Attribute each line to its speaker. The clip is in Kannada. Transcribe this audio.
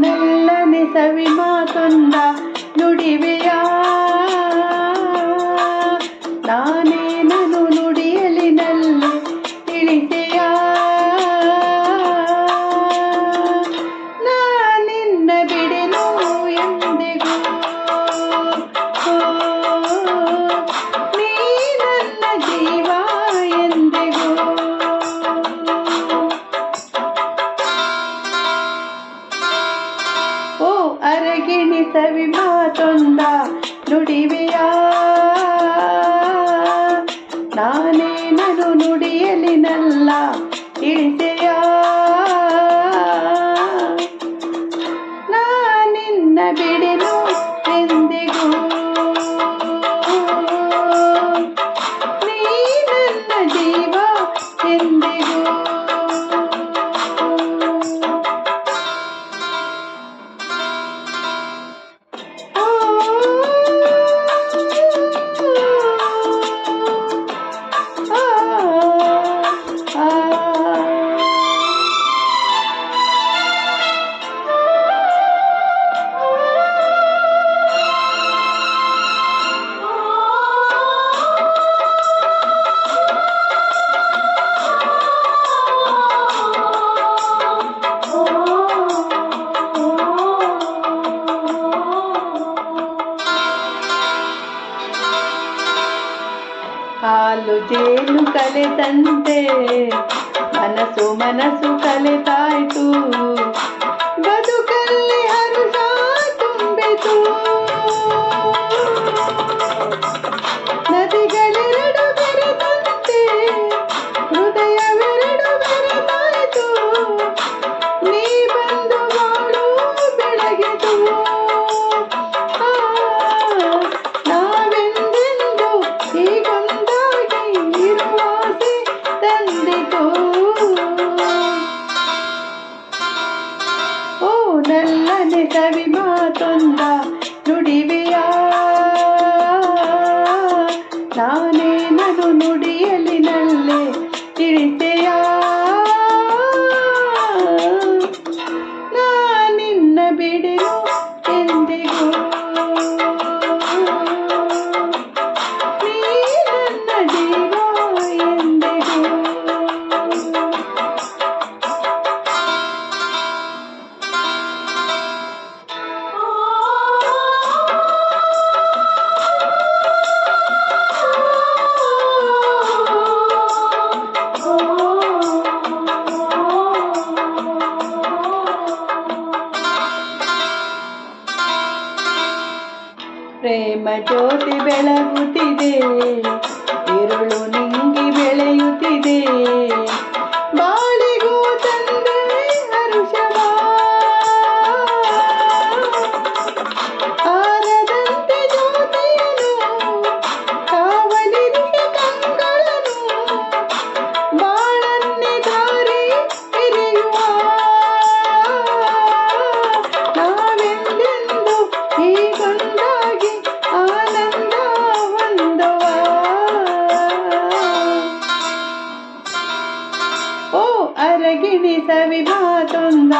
Speaker 1: ನಲ್ಲನೆ ಸವಿ ಮಾತೊಂದ ನುಡಿವೆಯಾ? ನಾ ಬೇಸವಿ ಮಾತೊಂದ ನುಡಿವೆಯಾ ಹಾಲು ಜೇನು ಕಲೆತಂತೆ ಮನಸ್ಸು ಮನಸ್ಸು ಕಲೆತ ನಲ್ಲನೆ ಕವಿ ಮಾತೊಂದ ನುಡಿವೆಯ? ನಾನೇ ನನು ನುಡಿಯಲ್ಲಿ ನಲ್ಲೆ ಪ್ರೇಮ ಜ್ಯೋತಿ ಬೆಳಗುತ್ತಿದೆ ಇರುಳು విభాచంద